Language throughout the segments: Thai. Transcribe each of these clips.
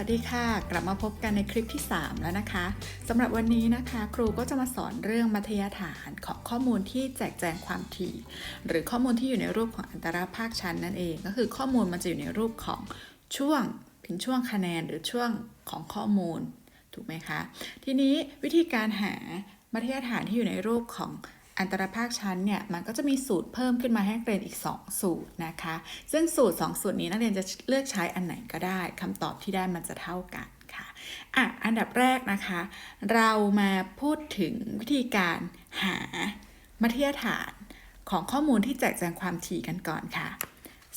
วัสดีค่ะ กลับมาพบกันในคลิปที่ 3 แล้วนะคะสำหรับวันนี้นะคะ ครูก็จะมาสอนเรื่องมัธยฐานของข้อมูลที่แจกแจงความถี่ หรือข้อมูลที่อยู่ในรูปของอันตราภาคชั้นนั่นเอง ก็คือข้อมูลมันจะอยู่ในรูปของช่วงเป็นช่วงคะแนนหรือช่วงของข้อมูล ถูกไหมคะ ทีนี้วิธีการหามัธยฐานที่อยู่ในรูปของ อันตรภาคชั้นเนี่ยมันก็จะมีสูตรเพิ่มขึ้นมาให้นักเรียนอีก 2 สูตรนะคะ ซึ่งสูตร 2 สูตรนี้นักเรียนจะเลือกใช้อันไหนก็ได้คำตอบที่ได้มันจะเท่ากันค่ะอะอันดับแรกนะคะ เรามาพูดถึงวิธีการหามัธยฐานของข้อมูลที่แจกแจงความถี่กันก่อนค่ะ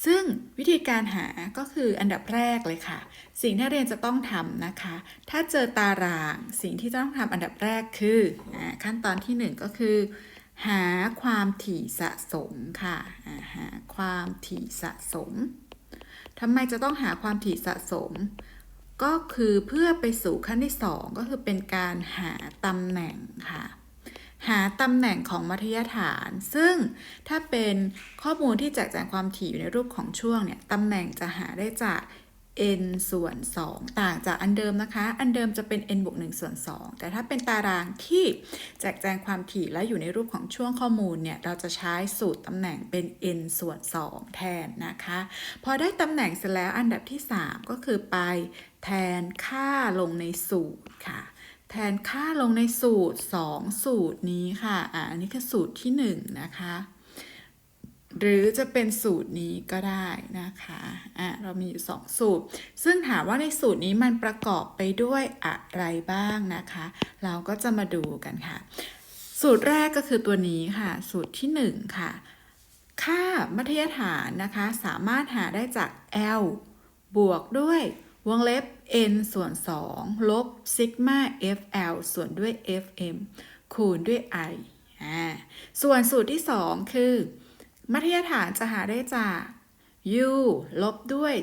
ซึ่งวิธีการหาก็คืออันดับแรกเลยค่ะ สิ่งที่นักเรียนจะต้องทำนะคะ ถ้าเจอตารางสิ่งที่ต้องทำอันดับแรกคืออขั้นตอนที่หนึ่งก็คือ หาความถี่สะสมค่ะหาความถี่สะสมทำไมจะต้องหาความถี่สะสม ก็คือเพื่อไปสู่ขั้นที่สองก็คือเป็นการหาตำแหน่งค่ะ หาตำแหน่งของมัธยฐาน ซึ่งถ้าเป็นข้อมูลที่แจกแจงความถี่อยู่ในรูปของช่วงเนี่ยตำแหน่งจะหาได้จาก n ส่วน 2 ต่างจากอันเดิมนะคะ อันเดิมจะเป็น n บวก1ส่วน 2 แต่ถ้าเป็นตารางที่แจกแจงความถี่และอยู่ในรูปของช่วงข้อมูลเนี่ย เราจะใช้สูตรตำแหน่งเป็น n ส่วน 2 แทนนะคะ พอได้ตำแหน่งเสร็จแล้วอันดับที่ 3 ก็คือไปแทนค่าลงในสูตรค่ะแทนค่าลงในสูตร 2 สูตรนี้ค่ะ อ่าอันนี้คือสูตรที่ 1 นะคะ หรือจะเป็นสูตรนี้ก็ได้นะคะอะเรามีอยู่2สูตร ซึ่งถามว่าในสูตรนี้มันประกอบไปด้วยอะไรบ้างนะคะ เราก็จะมาดูกันค่ะ สูตรแรกก็คือตัวนี้ค่ะ สูตรที่ 1 ค่ะ ค่ามัธยฐานนะคะ สามารถหาได้จาก L บวกด้วยวงเล็บ n ส่วน 2 ลบซิกมา fl ส่วนด้วย fm คูณด้วย i ส่วนสูตรที่ 2 คือ มัธยฐานจะหาได้จาก u ลบด้วย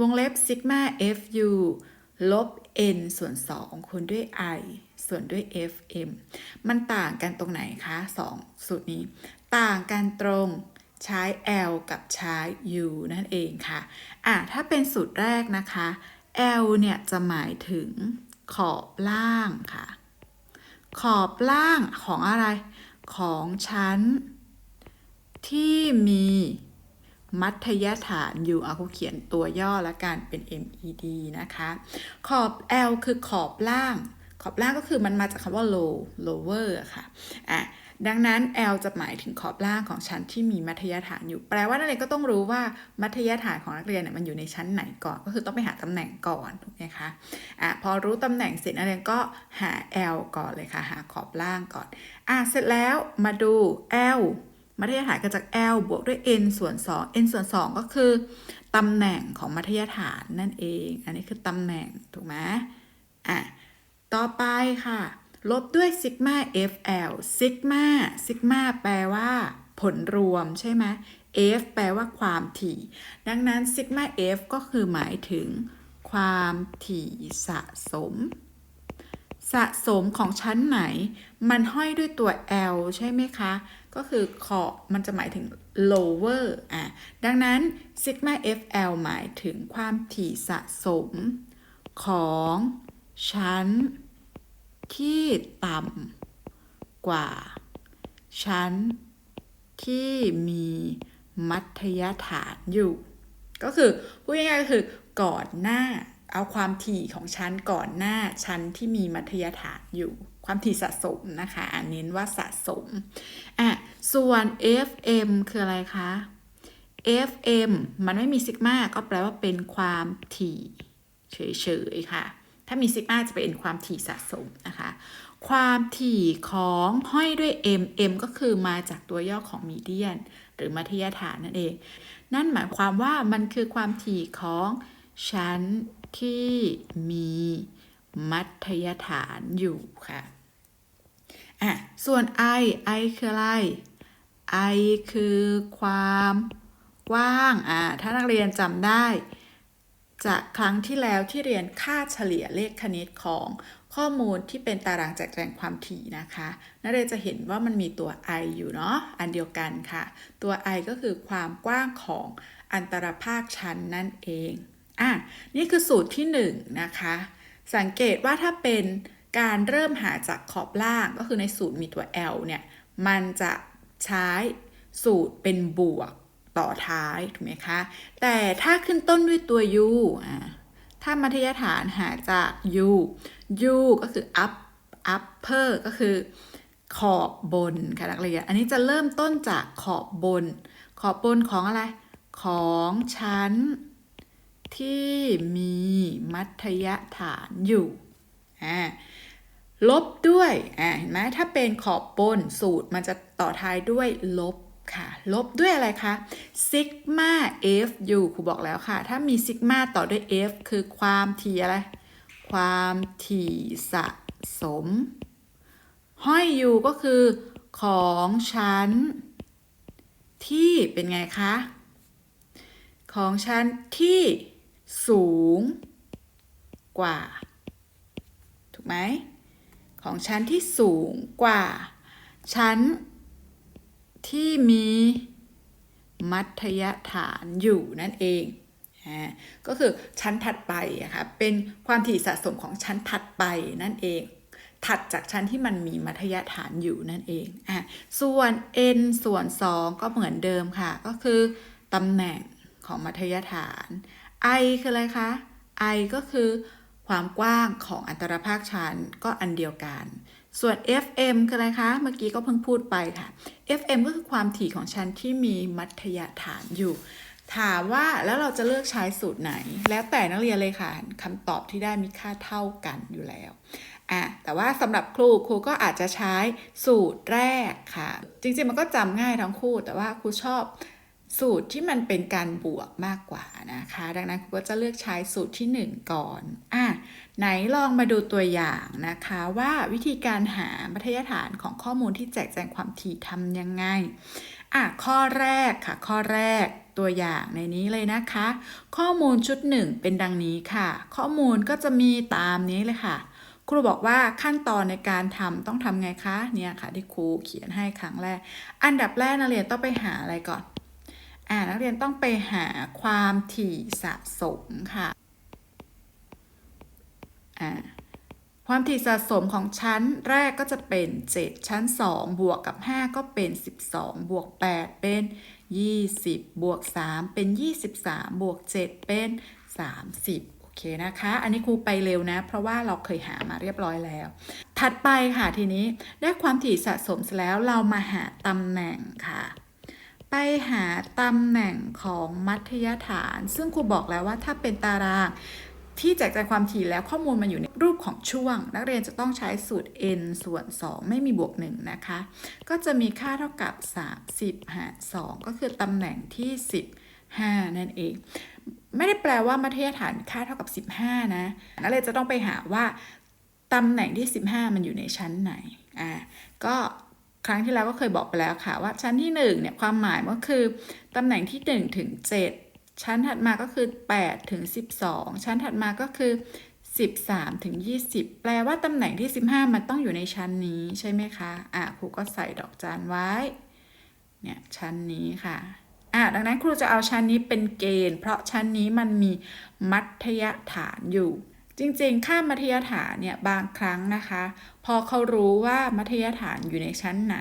วงเล็บซิกมา fu ลบ n ส่วน 2คูณด้วย i ส่วนด้วย fm มันต่างกันตรงไหนคะ2สูตรนี้ ต่างกันตรงใช้ l กับใช้ u นั่นเองค่ะ อะ ถ้าเป็นสูตรแรกนะคะ l เนี่ย จะหมายถึงขอบล่างค่ะ ขอบล่างของอะไร ของชั้น ที่มีมัธยฐานอยู่เอาครูเขียนตัวย่อละกันเป็น MED นะคะ ขอบ L คือขอบล่าง ขอบล่างก็คือมันมาจากคำว่า low lower ค่ะอะ ดังนั้น L จะหมายถึงขอบล่างของชั้นที่มีมัธยฐานอยู่ แปลว่านักเรียนก็ต้องรู้ว่ามัธยฐานของนักเรียนเนี่ยมันอยู่ในชั้นไหนก่อน ก็คือต้องไปหาตำแหน่งก่อนถูกไหมคะอะพอรู้ตำแหน่งเสร็จนักเรียนก็หา L ก่อนเลยค่ะ หาขอบล่างก่อนอะเสร็จแล้วมาดู L มัธยฐานกิดจาก L บวกด้วย n ส่วน 2 n ส่วน 2 ก็คือตำแหน่งของมัธยฐานนั่นเอง อันนี้คือตำแหน่ง ถูกไหมอะ ต่อไปค่ะ ลบด้วยซิกมา FL ซิกมาซิกมาแปลว่าผลรวมใช่ไหม F แปลว่าความถี่ ดังนั้นซิกมา F ก็คือหมายถึง ความถี่สะสม สะสมของชั้นไหน มันห้อยด้วยตัว L ใช่ไหมคะ ก็คือขอบมันจะหมายถึง lower อะดังนั้น sigma FL หมายถึงความถี่สะสมของชั้นที่ต่ำกว่า ชั้นที่มีมัธยฐานอยู่ ก็คือพูดง่ายๆก็คือก่อนหน้าเอาความถี่ของชั้นก่อนหน้าชั้นที่มีมัธยฐานอยู่ ความถี่สะสมนะคะอ่านเน้นว่าสะสมอะส่วน FM คืออะไรคะ FM มันไม่มีซิกมาก็แปลว่าเป็นความถี่เฉยๆค่ะ ถ้ามีซิกมาจะเป็นความถี่สะสมนะคะ ความถี่ของห้อยด้วย m m ก็คือมาจากตัวย่อของมีเดียน หรือมัธยฐานนั่นเอง นั่นหมายความว่ามันคือความถี่ของชั้นที่มีมัธยฐานอยู่ค่ะ อะส่วน i i คืออะไร i คือความกว้างอ่าถ้านักเรียนจำได้ จากครั้งที่แล้วที่เรียนค่าเฉลี่ยเลขคณิตของข้อมูลที่เป็นตารางแจกแจงความถี่นะคะ นักเรียนจะเห็นว่ามันมีตัว i อยู่เนาะ อันเดียวกันค่ะ ตัว i ก็คือความกว้างของอันตรภาคชั้นนั่นเอง อะ นี่คือสูตรที่1นงนะคะ สังเกตว่าถ้าเป็น การเริ่มหาจากขอบล่างก็คือในสูตรมีตัว L เนี่ย มันจะใช้สูตรเป็นบวกต่อท้าย ถูกไหมคะ แต่ถ้าขึ้นต้นด้วยตัว u อ่าถ้ามัธยฐานหาจาก u u ก็คือ up upper ก็คือขอบบนค่ะนักเรียน อันนี้จะเริ่มต้นจากขอบบน ขอบบนของอะไร ของชั้น ที่มีมัธยฐานอยู่ อ่า ลบด้วยอ่าเห็นไหมถ้าเป็นขอบบนสูตรมันจะต่อท้ายด้วยลบค่ะ ลบด้วยอะไรคะซิกมา f u ครูบอกแล้วค่ะ ถ้ามีซิกมาต่อด้วย f คือความถี่อะไร ความถี่สะสม ห้อย u ก็คือของชั้น ที่เป็นไงคะ ของชั้นที่สูงกว่า ถูกไหม ของชั้นที่สูงกว่า ชั้นที่มีมัธยฐานอยู่นั่นเองก็คือชั้นถัดไปอะค่ะเป็นความถี่สะสมของชั้นถัดไปนั่นเอง ถัดจากชั้นที่มันมีมัธยฐานอยู่นั่นเองอะส่วน n ส่วน 2 ก็เหมือนเดิมค่ะ ก็คือตำแหน่งของมัธยฐาน i คืออะไรคะ i ก็คือ ความกว้างของอันตรภาคชั้นก็อันเดียวกัน ส่วน fm คืออะไรคะ เมื่อกี้ก็เพิ่งพูดไปค่ะ fm ก็คือความถี่ของชั้นที่มีมัธยฐานอยู่ ถามว่าแล้วเราจะเลือกใช้สูตรไหน แล้วแต่นักเรียนเลยค่ะคำตอบที่ได้มีค่าเท่ากันอยู่แล้วอะแต่ว่าสำหรับครูครูก็อาจจะใช้สูตรแรกค่ะ จริงๆมันก็จำง่ายทั้งคู่ แต่ว่าครูชอบ สูตรที่มันเป็นการบวกมากกว่านะคะ ดังนั้นครูก็จะเลือกใช้สูตรที่ 1 ก่อนอะไหนลองมาดูตัวอย่างนะคะว่าวิธีการหามัธยฐานของข้อมูลที่แจกแจงความถี่ทำยังไงอะข้อแรกค่ะ ข้อแรกตัวอย่างในนี้เลยนะคะ ข้อมูลชุดหนึ่งเป็นดังนี้ค่ะ ข้อมูลก็จะมีตามนี้เลยค่ะ ครูบอกว่าขั้นตอนในการทำต้องทำไงคะเนี่ยค่ะที่ครูเขียนให้ครั้งแรก อันดับแรกนักเรียนต้องไปหาอะไรก่อน อ่านักเรียนต้องไปหาความถี่สะสมค่ะอ่าความถี่สะสมของชั้นแรกก็จะเป็น 7 ชั้น 2 บวกกับ 5 ก็เป็น 12 บวก 8 เป็น 20 บวก 3 เป็น 23 บวก 7 เป็น 30 โอเคนะคะ อันนี้ครูไปเร็วนะ เพราะว่าเราเคยหามาเรียบร้อยแล้ว ถัดไปค่ะทีนี้ได้ความถี่สะสมแล้วเรามาหาตำแหน่งค่ะ ไปหาตำแหน่งของมัธยฐาน ซึ่งครูบอกแล้วว่าถ้าเป็นตารางที่แจกแจงความถี่แล้วข้อมูลมันอยู่ในรูปของช่วง นักเรียนจะต้องใช้สูตร n ส่วน 2 ไม่มีบวก 1 นะคะ ก็จะมีค่าเท่ากับ 30หาร2ก็คือตำแหน่งที่ 15 นั่นเอง ไม่ได้แปลว่ามัธยฐานค่าเท่ากับ 15 นะ นักเรียนจะต้องไปหาว่าตำแหน่งที่ 15 มันอยู่ในชั้นไหน อ่า ก็ ครั้งที่แล้วก็เคยบอกไปแล้วค่ะว่าชั้นที่1เนี่ยความหมายก็คือตำแหน่งที่1ถึง7ชั้นถัดมาก็คือ8ถึง12 ชั้นถัดมาก็คือ 13ถึง20 แปลว่าตำแหน่งที่ 15 มันต้องอยู่ในชั้นนี้ใช่ไหมคะอะครูก็ใส่ดอกจานไว้เนี่ยชั้นนี้ค่ะอะดังนั้นครูจะเอาชั้นนี้เป็นเกณฑ์ เพราะชั้นนี้มันมีมัธยฐานอยู่ จริงๆ ค่ามัธยฐานเนี่ยบางครั้งนะคะ พอเขารู้ว่ามัธยฐานอยู่ในชั้นไหน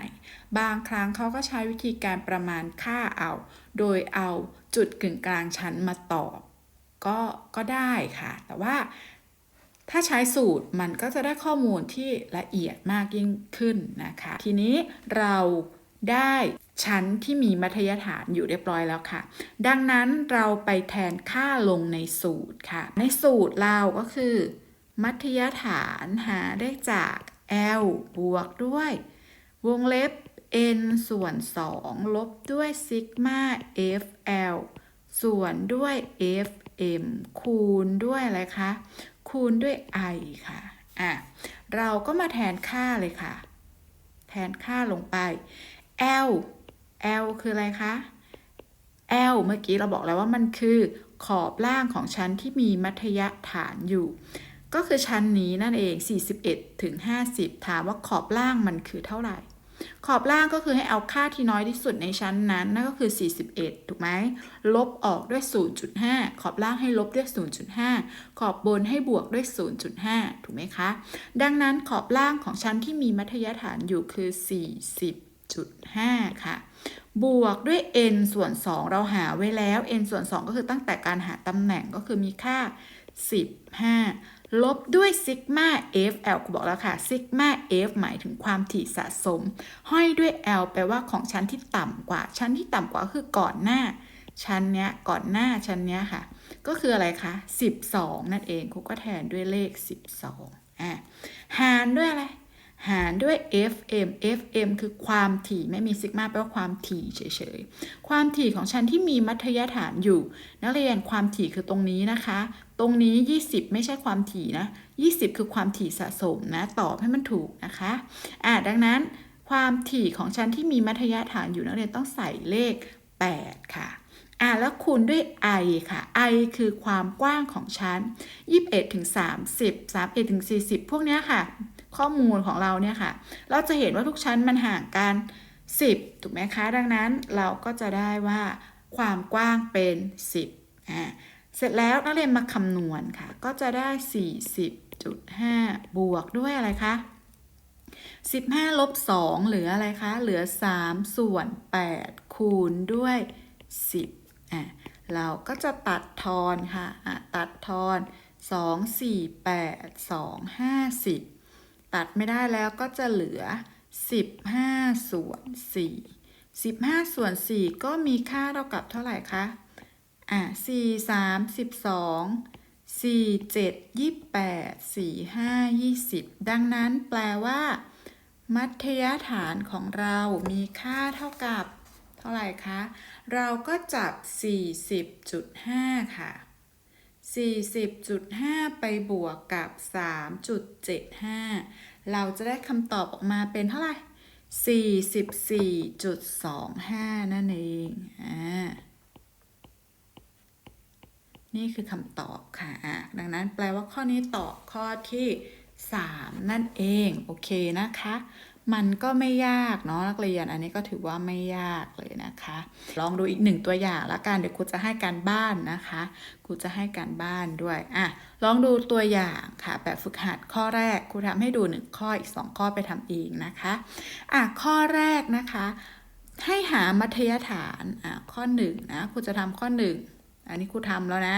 บางครั้งเขาก็ใช้วิธีการประมาณค่าเอา โดยเอาจุดกึ่งกลางชั้นมาตอบก็ก็ได้ค่ะ แต่ว่าถ้าใช้สูตรมันก็จะได้ข้อมูลที่ละเอียดมากยิ่งขึ้นนะคะ ทีนี้เราได้ ชั้นที่มีมัธยฐานอยู่เรียบร้อยแล้วค่ะ ดังนั้นเราไปแทนค่าลงในสูตรค่ะ ในสูตรเราก็คือ มัธยฐานหาได้จาก L บวกด้วย วงเล็บ n ส่วน 2 ลบด้วยซิกมา fl ส่วนด้วย fm คูณด้วยอะไรคะ คูณด้วย i ค่ะ อะ เราก็มาแทนค่าเลยค่ะ แทนค่าลงไป l l คืออะไรคะ l เมื่อกี้เราบอกแล้วว่ามันคือขอบล่างของชั้นที่มีมัธยฐานอยู่ ก็คือชั้นนี้นั่นเอง 41 ถึง 50 ถามว่าขอบล่างมันคือเท่าไหร่ ขอบล่างก็คือให้เอาค่าที่น้อยที่สุดในชั้นนั้น นั่นก็คือ 41 ถูกไหม ลบออกด้วย 0.5 ขอบล่างให้ลบด้วย 0.5 ขอบบนให้บวกด้วย 0.5 ถูกไหมคะ ดังนั้นขอบล่างของชั้นที่มีมัธยฐานอยู่คือ 40.5ค่ะ บวกด้วย n ส่วน 2 เราหาไว้แล้ว n ส่วน 2 ก็คือตั้งแต่การหาตำแหน่งก็คือมีค่า 15 ลบด้วยซิกมา f l กูบอกแล้วค่ะซิกมา f หมายถึงความถี่สะสม ห้อยด้วย l แปลว่าของชั้นที่ต่ำกว่า ชั้นที่ต่ำกว่าคือก่อนหน้า ชั้นเนี้ยก่อนหน้าชั้นเนี้ยค่ะ ก็คืออะไรคะ 12 นั่นเองครูก็แทนด้วยเลข 12อะหารด้วยอะไร หารด้วย fm fm คือความถี่ไม่มีซิกมาแปลว่าความถี่เฉยๆ ความถี่ของชั้นที่มีมัธยฐานอยู่ นักเรียนความถี่คือตรงนี้นะคะ ตรงนี้ 20 ไม่ใช่ความถี่นะ 20 คือความถี่สะสมนะ ตอบให้มันถูกนะคะอะดังนั้น ความถี่ของชั้นที่มีมัธยฐานอยู่นักเรียนต้องใส่เลข 8 ค่ะอะแล้วคูณด้วย i ค่ะ i คือความกว้างของชั้น 21ถึง30 31ถึง40 พวกเนี้ยค่ะ ข้อมูลของเราเนี่ยค่ะ เราจะเห็นว่าทุกชั้นมันห่างกัน 10 ถูกไหมคะ ดังนั้นเราก็จะได้ว่าความกว้างเป็น 10อ่าเสร็จแล้วนักเรียนมาคำนวณค่ะ ก็จะได้ 40.5 บวกด้วยอะไรคะ 15 ลบ 2 เหลืออะไรคะ เหลือ 3 ส่วน 8 คูณด้วย 10อะเราก็จะตัดทอนค่ะอะตัดทอน 2 4 8 2 5 10 ตัดไม่ได้แล้วก็จะเหลือ 15 ส่วน 4 15 ส่วน 4 ก็มีค่าเท่ากับเท่าไหร่คะ อะ 4 3 12 4 7 28 4 5 20 ดังนั้นแปลว่า มัธยฐานของเรามีค่าเท่ากับ เท่าไหร่คะ เราก็จับ 40.5 ค่ะ 40.5 ไปบวกกับ 3.75 เราจะได้คำตอบออกมาเป็นเท่าไหร่ 44.25 นั่นเอง อ่า นี่คือคำตอบค่ะ ดังนั้นแปลว่าข้อนี้ตอบข้อที่ 3 นั่นเอง โอเคนะคะ มันก็ไม่ยากเนาะนักเรียน อันนี้ก็ถือว่าไม่ยากเลยนะคะ ลองดูอีกหนึ่งตัวอย่างละกันเดี๋ยวครูจะให้การบ้านนะคะครูจะให้การบ้านด้วยอะลองดูตัวอย่างค่ะ แบบฝึกหัดข้อแรกครูทำให้ดูหนึ่งข้ออีกสองข้อไปทำเองนะคะอะข้อแรกนะคะ ให้หามัธยฐานอะข้อหนึ่งนะครูจะทำข้อหนึ่งอันนี้ครูทำแล้วนะ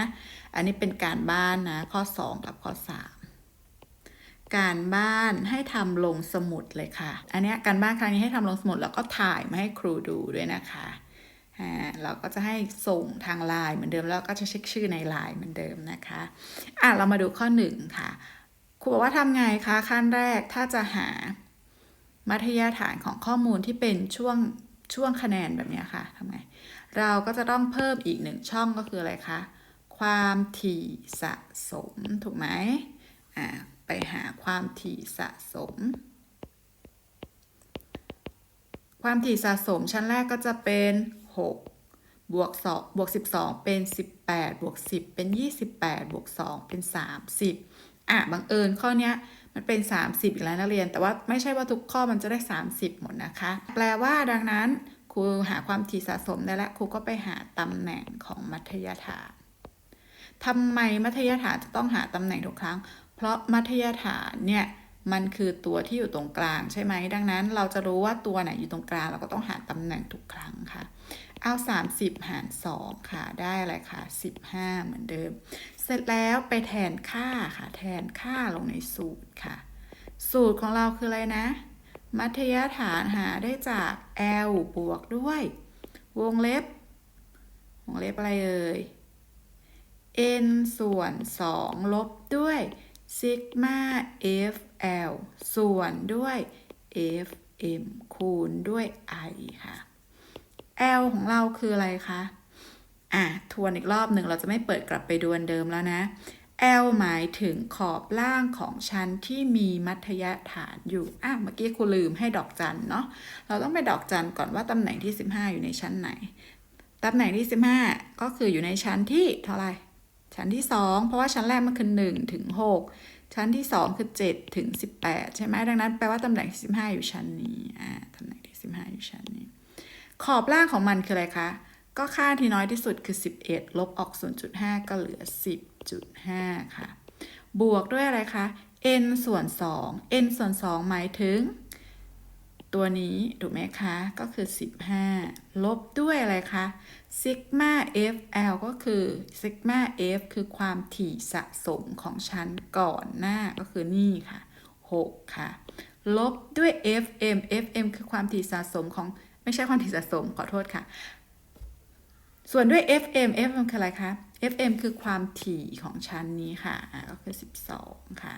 อันนี้เป็นการบ้านนะข้อ2กับข้อ3 การบ้านให้ทำลงสมุดเลยค่ะ อันนี้การบ้านครั้งนี้ให้ทำลงสมุดแล้วก็ถ่ายมาให้ครูดูด้วยนะคะเราก็จะให้ส่งทางไลน์เหมือนเดิมแล้วก็จะเช็คชื่อในไลน์เหมือนเดิมนะคะอะเรามาดูข้อ1ค่ะครูบอกว่าทำไงคะขั้นแรกถ้าจะหามัธยฐานของข้อมูลที่เป็นช่วงช่วงคะแนนแบบนี้ค่ะทำไงเราก็จะต้องเพิ่มอีกหนึ่งช่องก็คืออะไรคะความถี่สะสมถูกไหมอ่า ไปหาความถี่สะสม ความถี่สะสมชั้นแรกก็จะเป็น 6 บวก2บวก 12 เป็น 18 บวก 10 เป็น 28 บวก 2 เป็น 30 อะ บังเอิญข้อนี้มันเป็น 30 อีกแล้วนักเรียน แต่ว่าไม่ใช่ว่าทุกข้อมันจะได้ 30 หมดนะคะ แปลว่าดังนั้นครูหาความถี่สะสมได้แล้วครูก็ไปหาตำแหน่งของมัธยฐานทำไมมัธยฐานจะต้องหาตำแหน่งทุกครั้ง เพราะมัธยฐานเนี่ยมันคือตัวที่อยู่ตรงกลางใช่ไหมดังนั้นเราจะรู้ว่าตัวไหนอยู่ตรงกลางเราก็ต้องหาตำแหน่งทุกครั้งค่ะ เอา 30 หาร 2 ค่ะได้อะไรคะ15 เหมือนเดิม เสร็จแล้วไปแทนค่าค่ะ แทนค่าลงในสูตรค่ะ สูตรของเราคืออะไรนะ มัธยฐานหาได้จาก L บวกด้วย วงเล็บ วงเล็บอะไรเอ่ย n ส่วน 2 ลบด้วย ซิกมา fl ส่วนด้วย fm คูณด้วย i ค่ะ l ของเราคืออะไรคะ อะ ทวนอีกรอบหนึ่งเราจะไม่เปิดกลับไปดูอันเดิมแล้วนะ L หมายถึงขอบล่างของชั้นที่มีมัธยฐานอยู่ อะ เมื่อกี้ครูลืมให้ดอกจันเนาะ เราต้องไปดอกจันก่อนว่าตำแหน่งที่ 15 อยู่ในชั้นไหน ตำแหน่งที่ 15 ก็คืออยู่ในชั้นที่เท่าไหร่ ชั้นที่ 2 เพราะว่าชั้นแรกมันคือ1ถึง6ชั้นที่ 2 คือ7ถึง18 ใช่ไหมดังนั้นแปลว่าตำแหน่งที่15 อยู่ชั้นนี้อ่าตำแหน่งที่ 15 อยู่ชั้นนี้ ขอบล่างของมันคืออะไรคะก็ค่าที่น้อยที่สุดคือ 11 ลบออก 0.5 ก็เหลือ 10.5 ค่ะ บวกด้วยอะไรคะ n ส่วน 2 n ส่วน 2 หมายถึง ตัวนี้ถูกไหมคะ ก็คือ 15 ลบด้วยอะไรคะซิกมา fl ก็คือซิกมา f คือความถี่สะสมของชั้นก่อนหน้าก็คือนี่ค่ะ 6 ค่ะ ลบด้วย fm fm คือความถี่สะสมของ ไม่ใช่ความถี่สะสมขอโทษค่ะ ส่วนด้วย fm fm คืออะไรคะ fm คือความถี่ของชั้นนี้ค่ะอ่าก็คือ 12 ค่ะ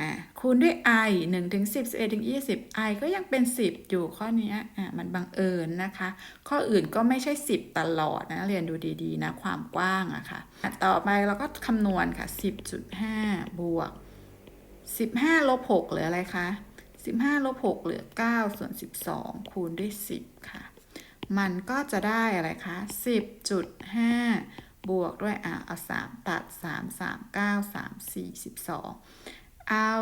อ่าคูณด้วย i 1ถึง10 11ถึง20 i ก็ยังเป็น 10 อยู่ข้อนี้อ่ามันบังเอิญนะคะ ข้ออื่นก็ไม่ใช่ 10 ตลอดนะเรียนดูดีๆนะความกว้างอะค่ะอะต่อไปเราก็คำนวณค่ะ 10.5 บวก 15ลบ6เหลืออะไรคะ 15ลบ6เหลือ 9 ส่วน 12 คูณด้วย 10 ค่ะ มันก็จะได้อะไรคะ 10.5 บวกด้วยอะเอา 3 ตัด 3 3 9 3 4 12 เอา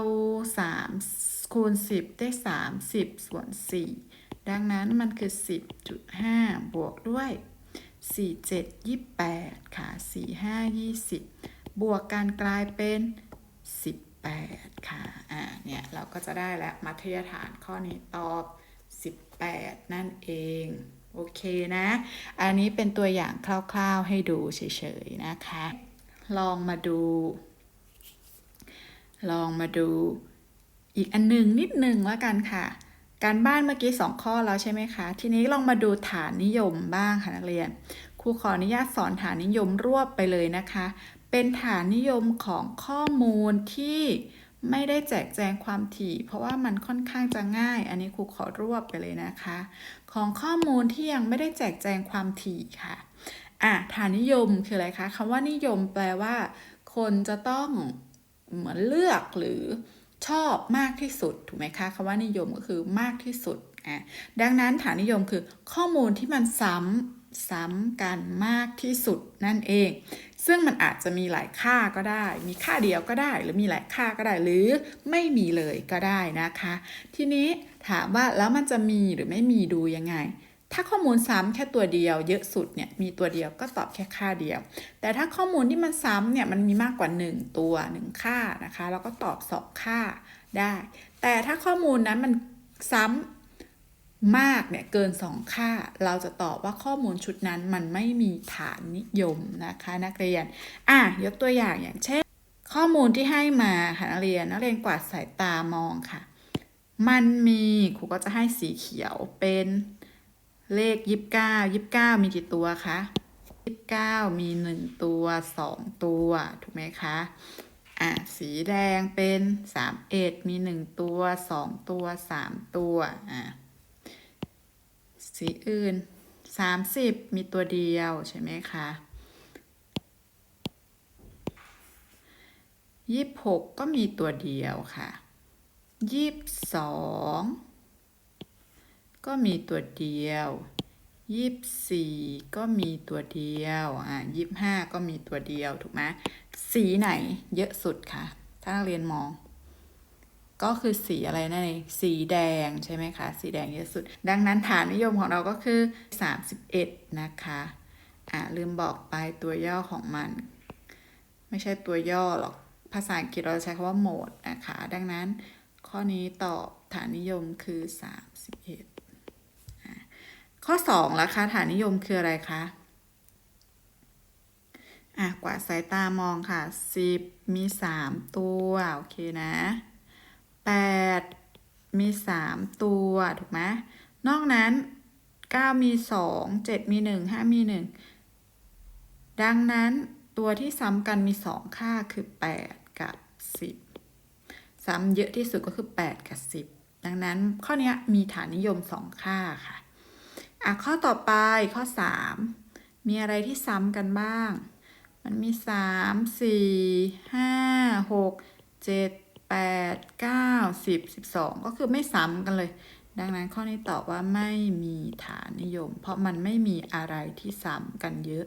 3คูณ10ได้30ส่วน4ดังนั้นมันคือ10.5บวกด้วย4 7 28ค่ะ4 5 20บวกกันกลายเป็น18ค่ะอ่าเนี่ยเราก็จะได้แล้วมัธยฐานข้อนี้ตอบ18นั่นเองโอเคนะ อันนี้เป็นตัวอย่างคร่าวๆให้ดูเฉยๆนะคะ ลองมาดู ลองมาดูอีกอันหนึ่งนิดหนึ่งแล้วกันค่ะ การบ้านเมื่อกี้สองข้อแล้วใช่ไหมคะ ทีนี้ลองมาดูฐานนิยมบ้างค่ะนักเรียน ครูขออนุญาตสอนฐานนิยมรวบไปเลยนะคะ เป็นฐานนิยมของข้อมูลที่ไม่ได้แจกแจงความถี่ เพราะว่ามันค่อนข้างจะง่าย อันนี้ครูขอรวบไปเลยนะคะ ของข้อมูลที่ยังไม่ได้แจกแจงความถี่ค่ะอะฐานนิยมคืออะไรคะคำว่านิยมแปลว่า คนจะต้อง เหมือนเลือกหรือชอบมากที่สุดถูกไหมคะคำว่านิยมก็คือมากที่สุดอะดังนั้นฐานนิยมคือข้อมูลที่มันซ้ำซ้ำกันมากที่สุดนั่นเอง ซึ่งมันอาจจะมีหลายค่าก็ได้ มีค่าเดียวก็ได้ หรือมีหลายค่าก็ได้หรือไม่มีเลยก็ได้นะคะ ทีนี้ถามว่าแล้วมันจะมีหรือไม่มีดูยังไง ถ้าข้อมูลซ้ำแค่ตัวเดียว เยอะสุดเนี่ยมีตัวเดียวก็ตอบแค่ค่าเดียว แต่ถ้าข้อมูลที่มันซ้ำเนี่ยมันมีมากกว่า 1 ตัว 1 ค่านะคะเราก็ตอบสองค่าได้ แต่ถ้าข้อมูลนั้นมันซ้ำมากเนี่ยเกิน 2 ค่า เราจะตอบว่าข้อมูลชุดนั้นมันไม่มีฐานนิยมนะคะนักเรียน อะยกตัวอย่างอย่างเช่น ข้อมูลที่ให้มาค่ะนักเรียนนักเรียนกวาดสายตามองค่ะ มันมีครูก็จะให้สีเขียวเป็น เลขยี่สิบเก้ายี่สิบเก้ามีกี่ตัวคะยี่สิบเก้ามีหนึ่งตัวสองตัว ถูกไหมคะ อะ สีแดงเป็นสามเอ็ดมีหนึ่งตัวสองตัวสามตัว อะ สีอื่นสามสิบมีตัวเดียวใช่ไหมคะยี่สิบหกก็มีตัวเดียวค่ะยี่สิบสอง ก็มีตัวเดียวยี่สิบสี่ก็มีตัวเดียว อ่ายี่สิบห้าก็มีตัวเดียวถูกไหมสีไหนเยอะสุดคะถ้านักเรียนมอง ก็คือสีอะไรนั่นเองสีแดงใช่ไหมคะ สีแดงเยอะสุด ดังนั้นฐานนิยมของเราก็คือ 31 นะคะ อ่าลืมบอกไปตัวย่อของมัน ไม่ใช่ตัวย่อหรอก ภาษาอังกฤษเราใช้คำว่าโหมดนะคะ ดังนั้นข้อนี้ตอบฐานนิยมคือ 31 ข้อ2ละคะฐานนิยมคืออะไรคะอะกวาดสายตามองค่ะ 10 มี 3 ตัว โอเคนะ 8 มี 3 ตัว ถูกไหมนอกนั้น 9 มี 2 7 มี 1 5 มี 1 ดังนั้นตัวที่ซ้ำกันมี 2 ค่าคือ 8 กับ 10 ซ้ำเยอะที่สุดก็คือ 8 กับ 10 ดังนั้นข้อนี้มีฐานนิยม 2 ค่าค่ะ อะข้อต่อไปข้อ 3 มีอะไรที่ซ้ำกันบ้าง มันมี 3 4 5 6 7 8 9 10 12 ก็คือไม่ซ้ำกันเลย ดังนั้นข้อนี้ตอบว่าไม่มีฐานนิยม เพราะมันไม่มีอะไรที่ซ้ำกันเยอะ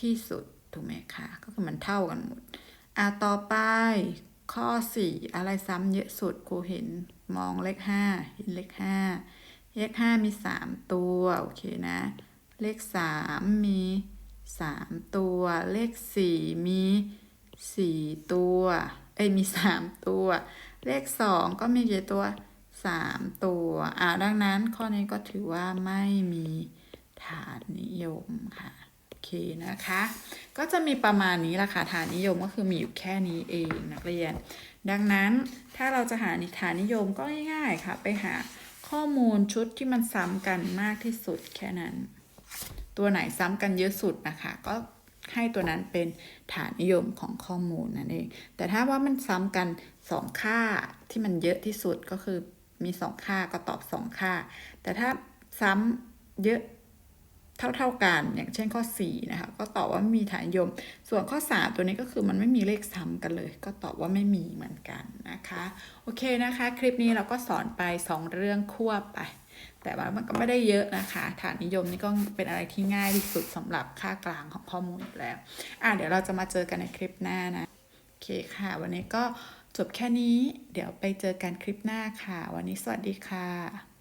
ที่สุดถูกไหมคะก็คือมันเท่ากันหมดอะต่อไปข้อสี่อะไรซ้ำเยอะสุดครูเห็นมองเลขห้าเห็นเลขห้า เลขห้ามีสามตัวโอเคนะ เลขสามมีสามตัว เลขสี่มีสี่ตัว เอ้ยมีสามตัว เลขสองก็มีกี่ตัวสามตัว อ่าดังนั้นข้อนี้ก็ถือว่าไม่มีฐานนิยมค่ะโอเคนะคะ ก็จะมีประมาณนี้ละค่ะฐานนิยมก็คือมีอยู่แค่นี้เองนักเรียน ดังนั้นถ้าเราจะหาฐานนิยมก็ง่ายๆค่ะ ไปหา ข้อมูลชุดที่มันซ้ำกันมากที่สุดแค่นั้น ตัวไหนซ้ำกันเยอะสุดนะคะ ก็ให้ตัวนั้นเป็นฐานนิยมของข้อมูลนั่นเอง แต่ถ้าว่ามันซ้ำกันสองค่าที่มันเยอะที่สุดก็คือมีสองค่าก็ตอบสองค่า แต่ถ้าซ้ำเยอะ เท่า ๆกัน อย่างเช่นข้อ4นะคะก็ตอบว่าไม่มีฐานนิยม ส่วนข้อ 3 ตัวนี้ก็คือมันไม่มีเลขซ้ำกันเลย ก็ตอบว่าไม่มีเหมือนกันนะคะโอเคนะคะ คลิปนี้เราก็สอนไป 2 เรื่องควบไป แต่ว่ามันก็ไม่ได้เยอะนะคะ ฐานนิยมนี่ก็เป็นอะไรที่ง่ายที่สุดสำหรับค่ากลางของข้อมูลแล้วอะเดี๋ยวเราจะมาเจอกันในคลิปหน้านะโอเคค่ะ วันนี้ก็จบแค่นี้ เดี๋ยวไปเจอกันคลิปหน้าค่ะ วันนี้สวัสดีค่ะ